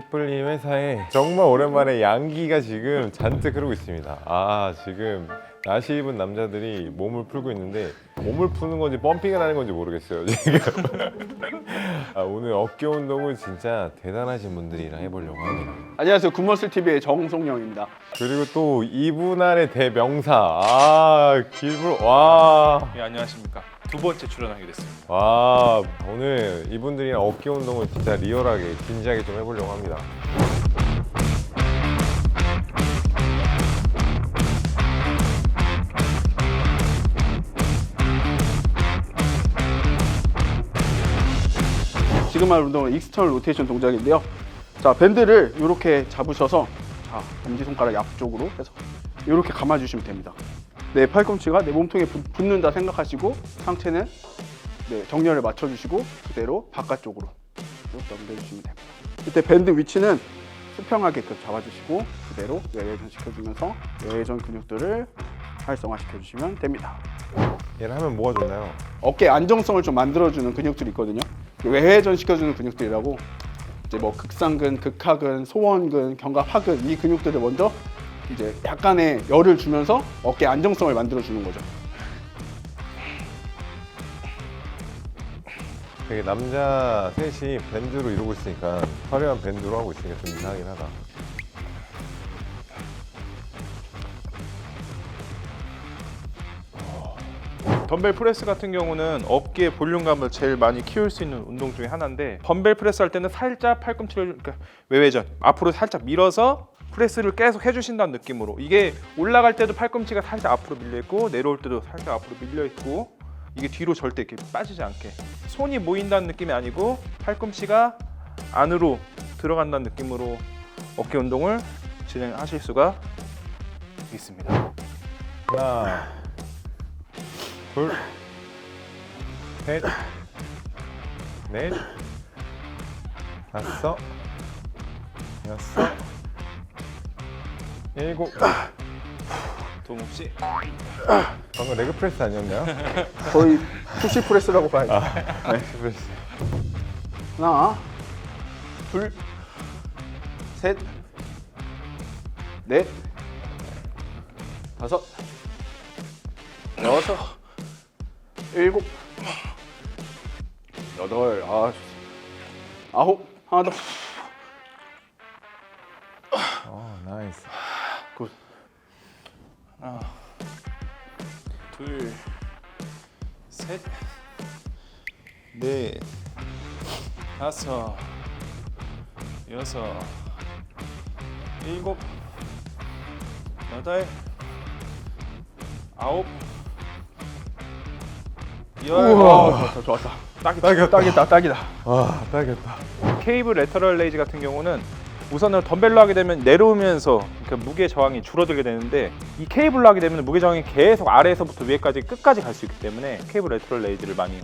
핏불님 회사에 정말 오랜만에 양기가 지금 잔뜩 흐르고 있습니다. 아 지금 나시 입은 남자들이 몸을 풀고 있는데 몸을 푸는 건지 펌핑을 하는 건지 모르겠어요 지금. 아, 오늘 어깨 운동을 진짜 대단하신 분들이랑 해보려고 합니다. 안녕하세요. 굿머슬 TV의 정송영입니다. 그리고 또 이분할의 대명사 아 길불 와. 예, 안녕하십니까. 두 번째 출연하게 됐습니다. 와 오늘 이분들이랑 어깨 운동을 진짜 리얼하게 진지하게 좀 해보려고 합니다. 지금 할 운동은 익스터널 로테이션 동작인데요. 자, 밴드를 이렇게 잡으셔서 자, 엄지손가락 앞쪽으로 해서 이렇게 감아주시면 됩니다. 네, 팔꿈치가 내 몸통에 붙- 붙는다 생각하시고 상체는 네, 정렬을 맞춰주시고 그대로 바깥쪽으로 쭉 넘겨주시면 됩니다. 이때 밴드 위치는 수평하게끔 잡아주시고 그대로 외회전 시켜주면서 외회전 근육들을 활성화시켜주시면 됩니다. 얘를 하면 뭐가 좋나요? 어깨 안정성을 좀 만들어주는 근육들이 있거든요. 외회전 시켜주는 근육들이라고 이제 뭐 극상근, 극하근, 소원근, 견갑하근 이 근육들을 먼저 이제 약간의 열을 주면서 어깨 안정성을 만들어 주는 거죠. 되게 남자 셋이 밴드로 이루고 있으니까 화려한 밴드로 하고 있으니까 좀 이상하긴 하다. 덤벨 프레스 같은 경우는 어깨 볼륨감을 제일 많이 키울 수 있는 운동 중에 하나인데 덤벨 프레스 할 때는 살짝 팔꿈치를 그러니까 외회전 앞으로 살짝 밀어서 프레스를 계속 해주신다는 느낌으로 이게 올라갈 때도 팔꿈치가 살짝 앞으로 밀려 있고 내려올 때도 살짝 앞으로 밀려 있고 이게 뒤로 절대 이렇게 빠지지 않게 손이 모인다는 느낌이 아니고 팔꿈치가 안으로 들어간다는 느낌으로 어깨 운동을 진행하실 수가 있습니다. 하나, 둘, 셋, 넷, 다섯, 여섯, 일곱. 도움 없이 방금 레그 프레스 아니었나요? 거의 푸시 프레스라고 봐야죠. 레그 프레스. 하나, 둘, 셋, 넷, 다섯, 여섯, 일곱, 여덟, 아. 아홉, 하나 더. 둘, 셋, 넷, 다섯, 여섯, 일곱, 여덟, 아홉, 열. 우와, 좋았다, 좋았다. 딱이다. 딱이다, 딱이다. 와, 딱이었다. 케이블 레터럴 레이즈 같은 경우는 우선은 덤벨로 하게 되면 내려오면서 그 무게 저항이 줄어들게 되는데 이 케이블로 하게 되면 무게 저항이 계속 아래에서부터 위에까지 끝까지 갈 수 있기 때문에 케이블 레터럴 레이즈를 많이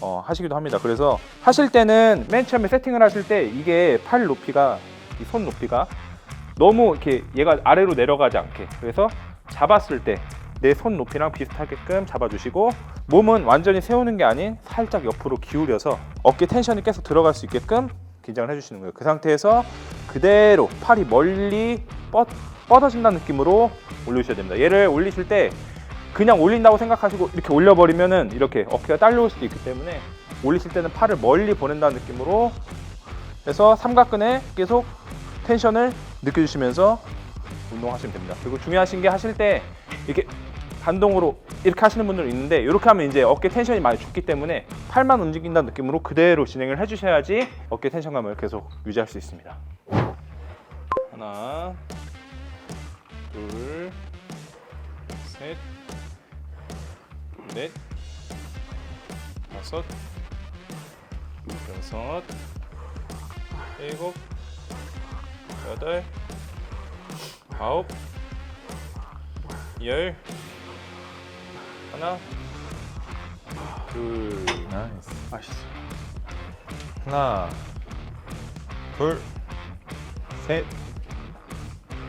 어, 하시기도 합니다. 그래서 하실 때는 맨 처음에 세팅을 하실 때 이게 팔 높이가 이 손 높이가 너무 이렇게 얘가 아래로 내려가지 않게 그래서 잡았을 때 내 손 높이랑 비슷하게끔 잡아주시고 몸은 완전히 세우는 게 아닌 살짝 옆으로 기울여서 어깨 텐션이 계속 들어갈 수 있게끔 긴장을 해주시는 거예요. 그 상태에서 그대로 팔이 멀리 뻗, 뻗어진다는 느낌으로 올리셔야 됩니다. 얘를 올리실 때 그냥 올린다고 생각하시고 이렇게 올려버리면은 이렇게 어깨가 딸려올 수도 있기 때문에 올리실 때는 팔을 멀리 보낸다는 느낌으로 해서 삼각근에 계속 텐션을 느껴주시면서 운동하시면 됩니다. 그리고 중요하신 게 하실 때 이렇게 반동으로 이렇게 하시는 분들 있는데 이렇게 하면 이제 어깨 텐션이 많이 죽기 때문에 팔만 움직인다는 느낌으로 그대로 진행을 해주셔야지 어깨 텐션감을 계속 유지할 수 있습니다. 하나, 둘, 셋, 넷, 다섯, 여섯, 일곱, 여덟, 아홉, 열, 하나, 둘, 나이스. 맛있어. 하나, 둘, 셋,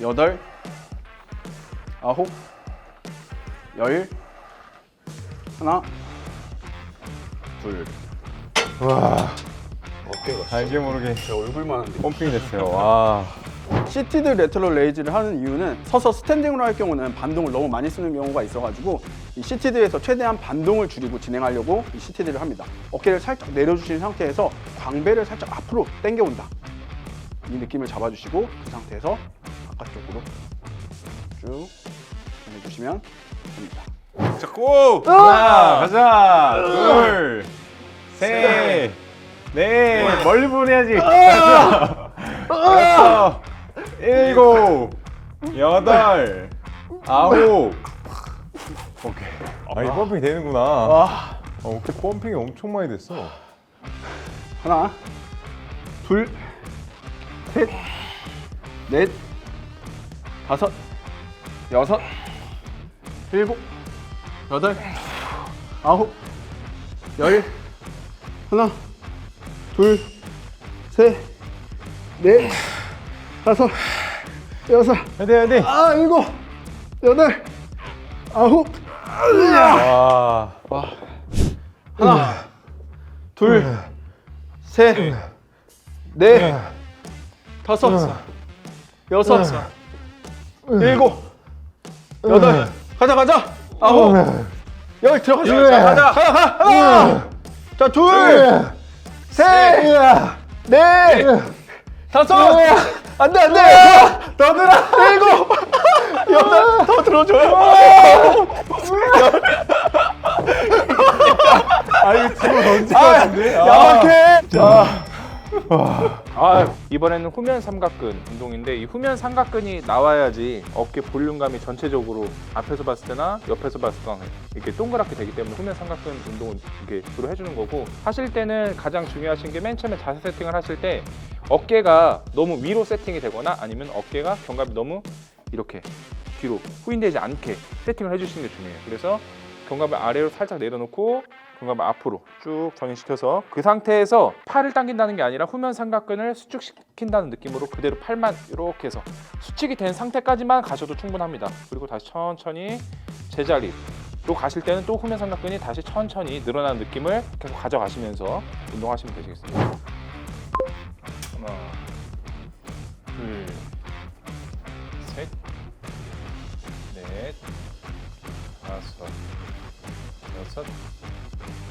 여덟, 아홉, 열, 하나, 둘. 와, 어깨가 알게 모르게 제 얼굴만 한데. 펌핑이 됐어요. 와, 시티드 레터럴 레이즈를 하는 이유는 서서 스탠딩으로 할 경우는 반동을 너무 많이 쓰는 경우가 있어가지고 이 시티드에서 최대한 반동을 줄이고 진행하려고 이 시티드를 합니다. 어깨를 살짝 내려주신 상태에서 광배를 살짝 앞으로 당겨온다. 이 느낌을 잡아주시고 그 상태에서 바깥쪽으로 쭉 보내주시면 됩니다. 자, 고! 하나, 가자. 둘, 셋, 넷, 멀리 보내야지. 여섯, 일곱, 여덟, 아홉. 오케이. 아, 이 펌핑이 되는구나. 와, 아, 오케이, 펌핑이 엄청 많이 됐어. 하나, 둘, 셋, 넷, 다섯, 여섯, 일곱, 여덟, 아홉, 열, 하나, 둘, 셋, 넷, 다섯, 여섯, 안돼, 안돼. 아, 일곱, 여덟, 아홉, 와, 하나, 둘, 셋, 넷, 다섯, 여섯, 일곱, 여덟, 가자 가자, 아홉, 열 들어가자, 자, 가자, 가자, 가자, 하나, 자, 둘, 셋, 넷, 다섯, 안돼 안돼, 더 들어, 일곱, 여덟, 더 들어줘요. 아 이거 집어 던질 것 같은데. 아. 약해. 자. 아 이번에는 후면 삼각근 운동인데 이 후면 삼각근이 나와야지 어깨 볼륨감이 전체적으로 앞에서 봤을 때나 옆에서 봤을 때 이렇게 동그랗게 되기 때문에 후면 삼각근 운동을 이렇게 주로 해주는 거고 하실 때는 가장 중요하신 게 맨 처음에 자세 세팅을 하실 때 어깨가 너무 위로 세팅이 되거나 아니면 어깨가 견갑이 너무 이렇게 뒤로 후인되지 않게 세팅을 해주시는 게 중요해요. 그래서 견갑을 아래로 살짝 내려놓고 견갑을 앞으로 쭉 전인시켜서 그 상태에서 팔을 당긴다는 게 아니라 후면 삼각근을 수축시킨다는 느낌으로 그대로 팔만 이렇게 해서 수축이 된 상태까지만 가셔도 충분합니다. 그리고 다시 천천히 제자리로 가실 때는 또 후면 삼각근이 다시 천천히 늘어나는 느낌을 계속 가져가시면서 운동하시면 되시겠습니다. 하나, 둘, 셋, 넷, 다섯, 여섯,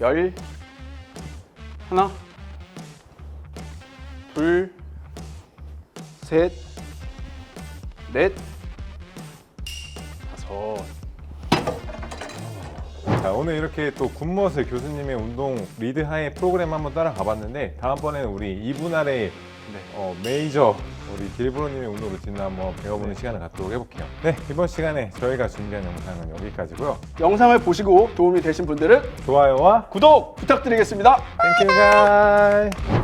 열, 하나, 둘, 셋, 넷, 다섯. 자, 오늘 이렇게 또 굿멋을 교수님의 운동 리드하의 프로그램 한번 따라가 봤는데 다음번에는 우리 이분할의 어, 메이저 우리 길브로님의 운동 루틴을 한번 배워보는 시간을 갖도록 해볼게요. 네, 이번 시간에 저희가 준비한 영상은 여기까지고요. 영상을 보시고 도움이 되신 분들은 좋아요와 구독 부탁드리겠습니다. 땡큐 가이